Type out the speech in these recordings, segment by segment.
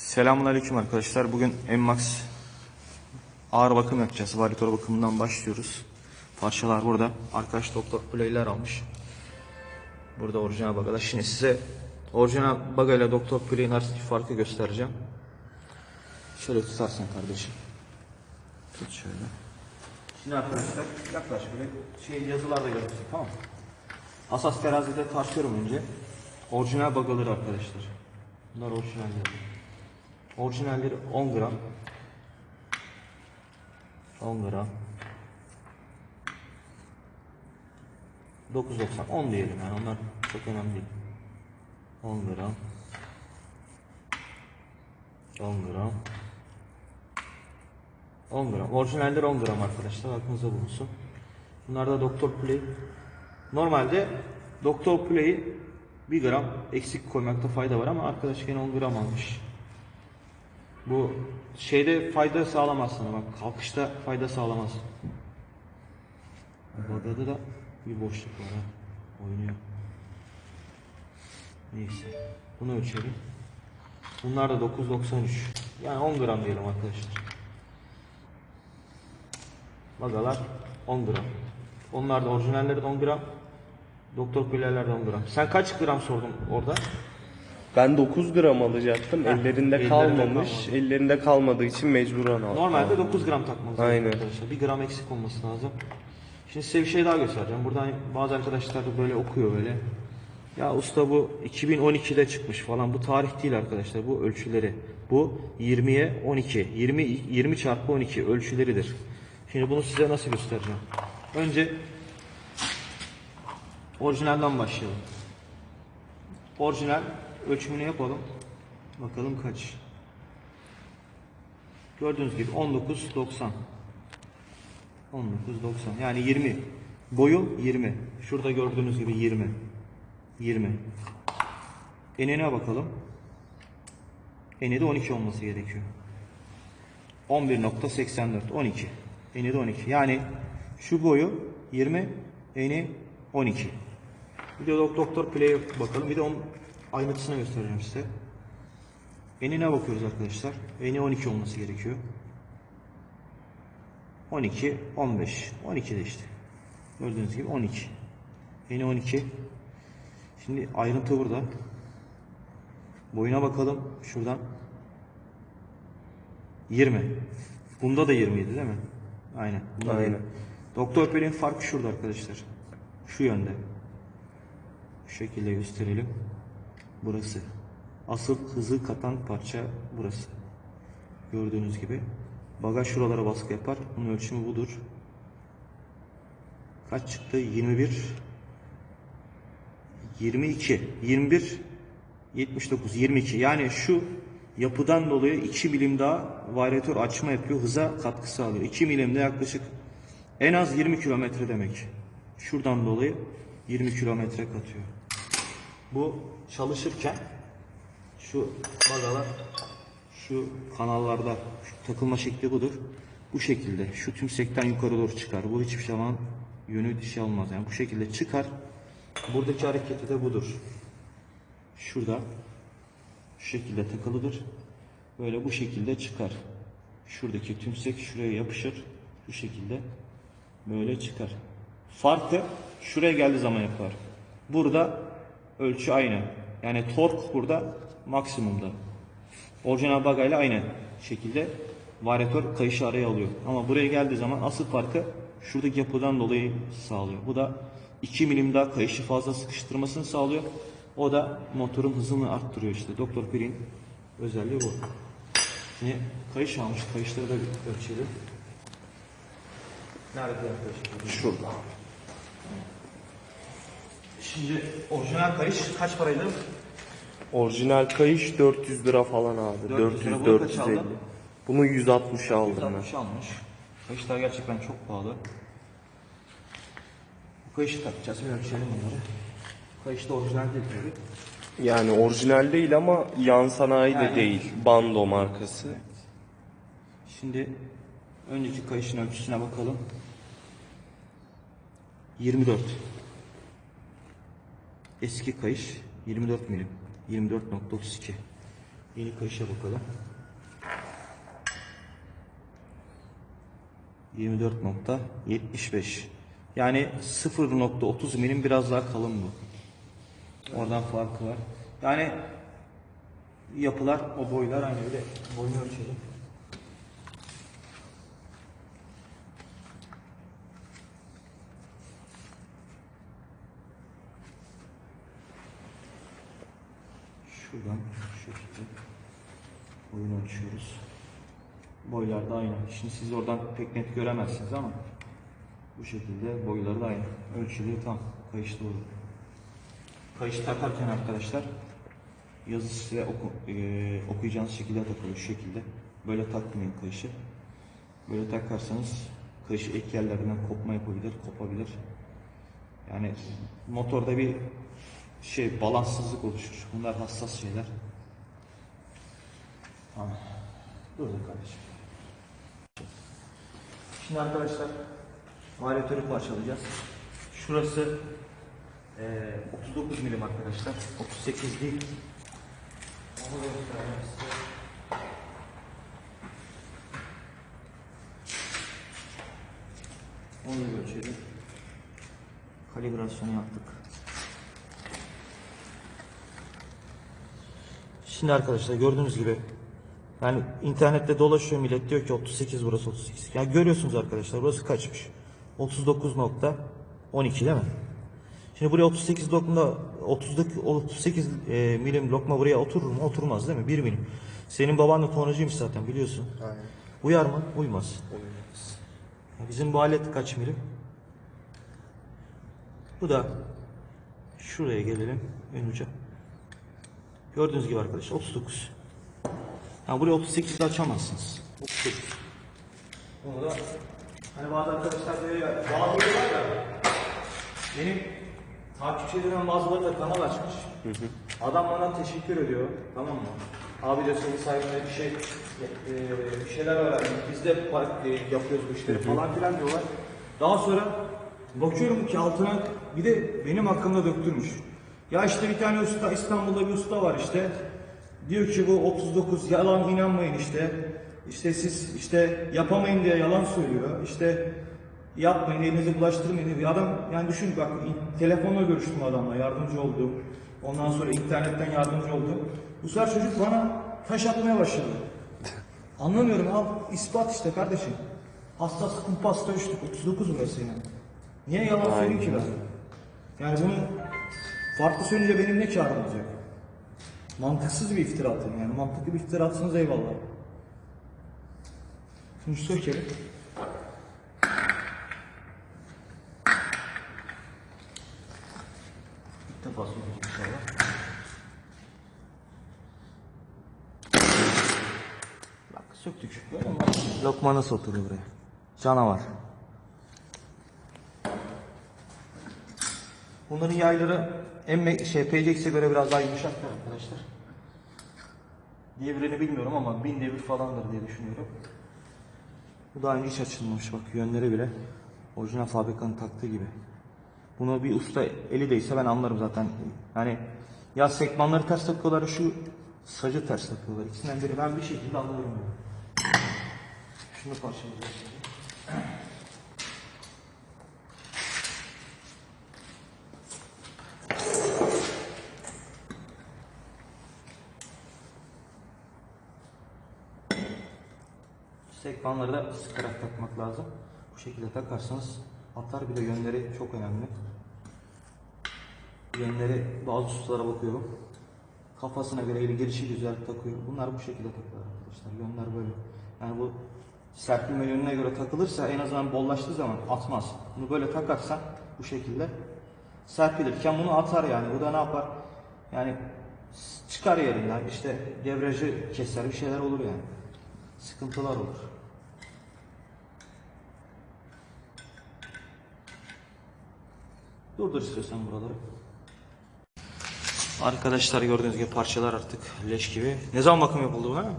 Selamünaleyküm arkadaşlar. Bugün Emmax ağır bakım yapacağız. Valitor bakımından başlıyoruz. Parçalar burada. Arkadaş doktor playler almış. Burada orijinal bagalar. Şimdi size orijinal baga ile doktor play'in arasındaki farkı göstereceğim. Şöyle tutarsan kardeşim. Tut şöyle. Şimdi arkadaşlar yaklaş böyle şey yazılarda göreceksin tamam mı? Asas terazide tartıyorum önce. Orijinal bagaları arkadaşlar. Bunlar orijinalleri. Orijinalleri 10 gram. 10 gram. 9.90 10 diyelim yani onlar çok önemli değil. 10 gram. 10 gram. 10 gram. Orijinalleri 10 gram arkadaşlar. Aklınızda bulunsun. Bunlar da Doktor Play. Normalde Doktor Play'i 1 gram eksik koymakta fayda var ama arkadaş gene 10 gram almış. Bu şeyde fayda sağlamaz sana bak kalkışta fayda sağlamaz. Bagada da bir boşluk var ha. Oynuyor. Neyse. Bunu ölçelim. Bunlar da 9.93. Yani 10 gram diyelim arkadaşlar. Bagalar 10 gram. Onlar da orijinalleri de 10 gram. Doktor Püleler de 10 gram. Sen kaç gram sordun orada? Ben 9 gram alacaktım. Heh, ellerinde kalmamış. kalmadı. Ellerinde kalmadığı için mecburen aldım. Normalde 9 gram takmanız lazım Aynen. arkadaşlar. 1 gram eksik olması lazım. Şimdi size bir şey daha göstereceğim. Buradan bazı arkadaşlar da böyle okuyor böyle. Ya usta bu 2012'de çıkmış falan. Bu tarih değil arkadaşlar. Bu ölçüleri. Bu 20'ye 12. 20 20 çarpı 12 ölçüleridir. Şimdi bunu size nasıl göstereceğim? Önce orijinalden başlayalım. Orijinal ölçümünü yapalım. Bakalım kaç. Gördüğünüz gibi 19.90 19.90 yani 20 boyu 20 şurada gördüğünüz gibi 20 20 enine bakalım. Eni de 12 olması gerekiyor. 11.84 12 eni de 12 yani şu boyu 20 eni 12 bir de dok- doktor play'e bakalım. Bir de onun ayrıntısını göstereceğim size Enine bakıyoruz arkadaşlar. Eni 12 olması gerekiyor. 12, 15. 12 de işte. Gördüğünüz gibi 12. Eni 12. Şimdi ayrıntı burada. Boyuna bakalım şuradan. 20. Bunda da 20 idi değil mi? Aynen. Bunda da Aynen. 20. Doktor Pelin farkı şurada arkadaşlar. Şu yönde. Şu şekilde gösterelim. Burası. Asıl hızı katan parça burası. Gördüğünüz gibi. Bagaj şuralara baskı yapar. Bunun ölçümü budur. Kaç çıktı? 21 22 21 79 22 yani şu yapıdan dolayı 2 milim daha varyatör açma yapıyor hıza katkı sağlıyor 2 milimde yaklaşık en az 20 kilometre demek şuradan dolayı 20 kilometre katıyor bu çalışırken şu bagalar şu kanallarda şu takılma şekli budur. Bu şekilde şu tümsekten yukarı doğru çıkar. Bu hiçbir zaman yönü dişi almaz. Yani bu şekilde çıkar. Buradaki hareketi de budur. Şurada şu şekilde takılıdır. Böyle bu şekilde çıkar. Şuradaki tümsek şuraya yapışır. Bu şekilde böyle çıkar. Farkı şuraya geldiği zaman yapar. Burada ölçü aynı. Yani tork burada maksimumda. Orijinal bagayla aynı şekilde varyatör kayışı araya alıyor. Ama buraya geldiği zaman asıl farkı şuradaki yapıdan dolayı sağlıyor. Bu da 2 milim daha kayışı fazla sıkıştırmasını sağlıyor. O da motorun hızını arttırıyor işte. Doktor Pir'in özelliği bu. Şimdi kayış almış. Kayışları da bir ölçelim. Nerede arkadaşlar? Şurada. Şimdi orijinal kayış kaç paraydı? Orijinal kayış 400 lira falan abi. 400 lira. 400 Bunu kaç 450. aldın? Bunu 160 aldım ben. 160 almış. Kayışlar gerçekten çok pahalı. Bu kayışı takacağız. Bir ölçelim bunları. Kayış da orijinal değil tabii. Yani orijinal değil ama yan sanayi de Yani- değil. Bando markası. Şimdi önceki kayışın ölçüsüne bakalım. 24. Eski kayış 24 milim. 24.32. Yeni kayışa bakalım. 24.75 yani 0.30 milim biraz daha kalın bu. Oradan farkı var. Yani yapılar o boylar aynı öyle boyunu ölçelim. Şuradan şu şekilde boyunu ölçüyoruz. Boylar da aynı. Şimdi siz oradan pek net göremezsiniz ama bu şekilde boyları da aynı. Ölçülü tam. Kayış doğru. Kayış takarken arkadaşlar yazı size oku, e, okuyacağınız şekilde takılıyor şu şekilde. Böyle takmayın kayışı. Böyle takarsanız kayış ek yerlerinden kopma yapabilir, kopabilir. Yani motorda bir şey balanssızlık oluşur. Bunlar hassas şeyler. Tamam. Dur da kardeşim. Şimdi arkadaşlar varyatörü parçalayacağız. Şurası eee 39 milim arkadaşlar. 38 değil. Onu göstereyim size. Onu ölçelim. Kalibrasyonu yaptık. Şimdi arkadaşlar gördüğünüz gibi yani internette dolaşıyor millet diyor ki 38 burası 38. Ya görüyorsunuz arkadaşlar burası kaçmış? 39.12 değil mi? Şimdi buraya 38 lokma 30'daki 38 e, milim lokma buraya oturur mu? Oturmaz değil mi? 1 milim. Senin baban da tonacıymış zaten biliyorsun. Aynen. Uyar mı? Uymaz. Olmaz. Bizim bu alet kaç milim? Bu da şuraya gelelim en uca. Gördüğünüz gibi arkadaşlar 39. Ha buraya 38 de açamazsınız. 39. Bunu da hani bazı arkadaşlar böyle var ya benim takipçilerimden bazıları da kanal açmış. Adam bana teşekkür ediyor. Tamam mı? Abi de senin sayende bir şey e, bir şeyler öğrendik. Biz de e, yapıyoruz bu işleri falan filan diyorlar. Daha sonra bakıyorum ki altına bir de benim hakkımda döktürmüş. Ya işte bir tane usta İstanbul'da bir usta var işte. Diyor ki bu 39 yalan inanmayın işte. İşte siz işte yapamayın diye yalan söylüyor. İşte yapmayın elinizi bulaştırmayın. Bir adam yani düşün bak telefonla görüştüm adamla yardımcı oldum. Ondan sonra internetten yardımcı oldum. Bu sefer çocuk bana taş atmaya başladı. Anlamıyorum al ispat işte kardeşim. Hassas kumpasta uçtuk 39 burası yani. Niye yalan söyleyeyim ki ben? Yani bunu farklı söyleyince benim ne karım olacak? Mantıksız bir iftira atın yani. Mantıklı bir iftira atsanız eyvallah. Şimdi sökelim. İlk defa sökeceğim inşallah. Bak söktük. Böyle? Lokma nasıl oturdu buraya? Canavar. Bunların yayları emme şey PCX'e göre biraz daha yumuşaktır arkadaşlar. Devrini bilmiyorum ama bin devir falandır diye düşünüyorum. Bu daha önce hiç açılmamış bak yönleri bile orijinal fabrikanın taktığı gibi. Bunu bir usta eli değse ben anlarım zaten. Yani ya sekmanları ters takıyorlar şu sacı ters takıyorlar. İkisinden biri ben bir şekilde yani. Şunu parçalayacağız şimdi. Sekmanları da sıkarak takmak lazım. Bu şekilde takarsanız atar bir de yönleri çok önemli. Yönleri bazı ustalara bakıyorum. Kafasına göre eli gelişi güzel takıyor. Bunlar bu şekilde takılır arkadaşlar. Yönler böyle. Yani bu serpilme yönüne göre takılırsa en azından bollaştığı zaman atmaz. Bunu böyle takarsan bu şekilde serpilirken bunu atar yani. Bu da ne yapar? Yani çıkar yerinden işte devrajı keser bir şeyler olur yani. Sıkıntılar olur. Durdur istiyorsan buraları. Arkadaşlar gördüğünüz gibi parçalar artık leş gibi. Ne zaman bakım yapıldı buna?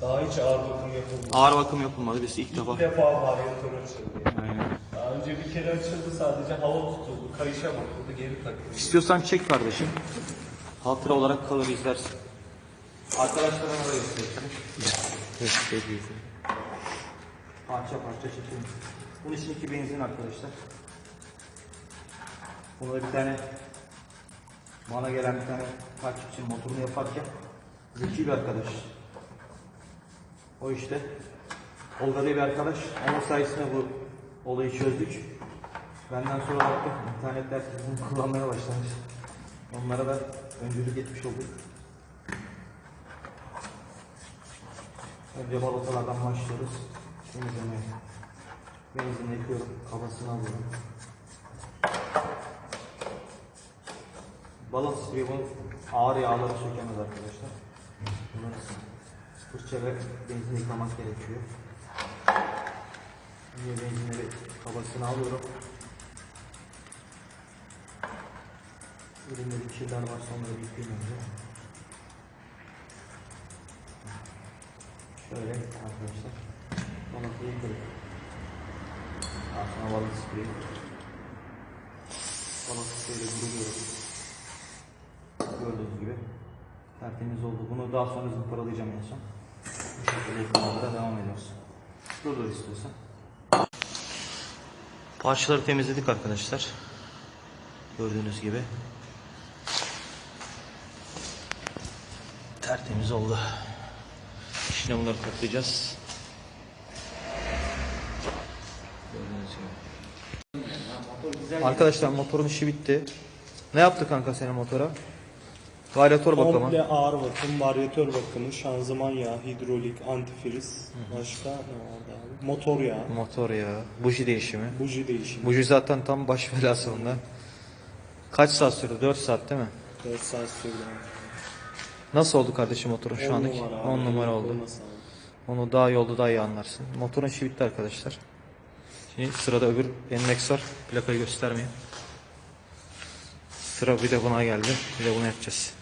Daha hiç ağır bakım yapılmadı. Ağır bakım yapılmadı. Biz ilk defa. Bir defa varyatör açıldı. Aynen. Daha önce bir kere açıldı sadece hava tutuldu. Kayışa bakıldı geri takıldı. İstiyorsan çek kardeşim. Hatıra olarak kalır izlersin. Arkadaşlarına da göstereyim. Parça parça çekeyim. Bunun içindeki benzin arkadaşlar. Bunda bir tane bana gelen bir tane takipçinin motorunu yaparken zeki bir arkadaş. O işte Olga bir arkadaş. Onun sayesinde bu olayı çözdük. Benden sonra baktım internette herkes bunu kullanmaya başlamış. Onlara da öncülük etmiş olduk. Önce balatalardan başlıyoruz. Temizlemeye. Benzinle yıkıyorum. Kafasını alıyorum. Balon spreyi bunu ağır yağları sökemez arkadaşlar. Bunu fırça ve benzin yıkamak gerekiyor. Önce benzinleri kafasını alıyorum. Üründe bir kirler varsa onları yıkayayım önce. Şöyle arkadaşlar. Balatayı yıkadık. Daha sonra balat spreyi. Balat spreyiyle vuruluyorum. Gördüğünüz gibi. Tertemiz oldu. Bunu daha sonra zımparalayacağım en son. Bu şekilde yıkamada devam ediyoruz. Durdur istiyorsan. Parçaları temizledik arkadaşlar. Gördüğünüz gibi. Tertemiz oldu. Şimdi bunları toplayacağız. Arkadaşlar motorun işi bitti. Ne yaptı kanka senin motora? Varyatör bakımı. Komple ağır bakım, varyatör bakımı, şanzıman yağı, hidrolik, antifriz. Başka ne vardı abi? Motor yağı, Motor ya. Buji değişimi. buji değişimi. Buji zaten tam baş belası onda. Kaç saat sürdü? 4 saat değil mi? 4 saat sürdü. Nasıl oldu kardeşim motorun şu andaki? numara abi. 10 numara oldu. Onu daha yolda daha iyi anlarsın. Motorun işi bitti arkadaşlar. Şimdi sırada öbür NMAX var. Plakayı göstermeyeyim. Sıra bir de buna geldi. Bir de bunu yapacağız.